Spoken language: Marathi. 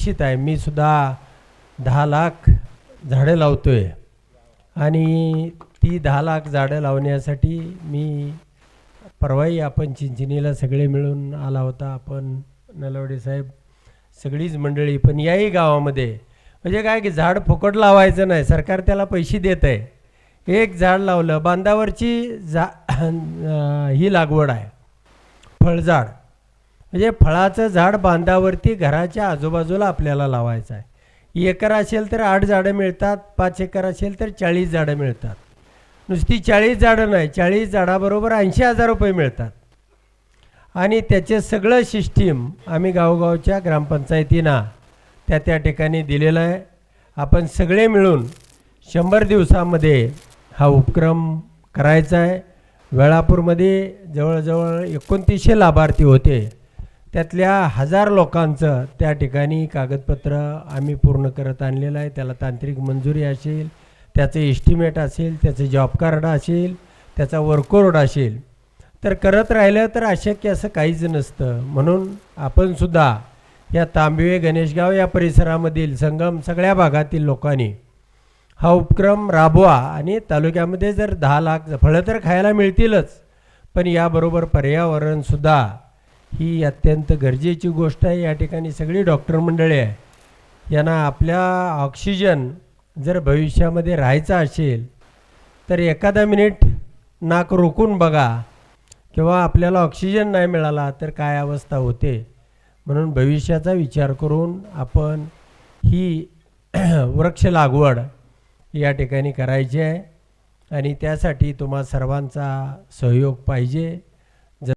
अपेक्षित आहे. मी सुद्धा दहा लाख झाडं आहे आणि ती दहा लाख झाडं लावण्यासाठी मी परवाही आपण चिंचिनीला सगळे मिळून आला होता. आपण नलवडे साहेब सगळीच मंडळी पण याही गावामध्ये म्हणजे काय की झाड फुकट लावायचं नाही. सरकार त्याला पैसे देत आहे. एक झाड लावलं बांधावरची जा ही लागवड आहे. फळझाड. म्हणजे फळाचं झाड बांधावरती घराच्या आजूबाजूला आपल्याला लावायचं आहे. एकर असेल तर आठ झाडं मिळतात पाच एकर असेल तर चाळीस झाडं मिळतात. नुसती चाळीस झाडं नाही चाळीस झाडाबरोबर ऐंशी हजार रुपये मिळतात. आणि त्याचे सगळं सिस्टीम आम्ही गावगावच्या ग्रामपंचायतींना त्या त्या ठिकाणी दिलेलं आहे. आपण सगळे मिळून शंभर दिवसामध्ये हा उपक्रम करायचा आहे. वेळापूरमध्ये जवळजवळ एकोणतीसशे लाभार्थी होते. त्यातल्या हजार लोकांचं त्या ठिकाणी कागदपत्र आम्ही पूर्ण करत आणलेलं आहे. त्याला तांत्रिक मंजुरी असेल त्याचं एस्टिमेट असेल त्याचं जॉब कार्ड असेल त्याचा वर्कओर्ड असेल. तर करत राहिलं तर अशक्य असं काहीच नसतं. म्हणून आपणसुद्धा या तांबिवे गणेशगाव या परिसरामधील संगम सगळ्या भागातील लोकांनी हा उपक्रम राबवा आणि तालुक्यामध्ये जर दहा लाख फळं तर खायला मिळतीलच. पण याबरोबर पर्यावरणसुद्धा ही अत्यंत गरजेची गोष्ट आहे. या ठिकाणी सगळी डॉक्टर मंडळी आहे. यांना आपल्या ऑक्सिजन जर भविष्यामध्ये राहायचा असेल तर एखादा मिनिट नाक रोखून बघा किंवा आपल्याला ऑक्सिजन नाही मिळाला तर काय अवस्था होते? म्हणून भविष्याचा विचार करून आपण ही वृक्ष लागवड या ठिकाणी करायची आहे. आणि त्यासाठी तुम्हा सर्वांचा सहयोग पाहिजे.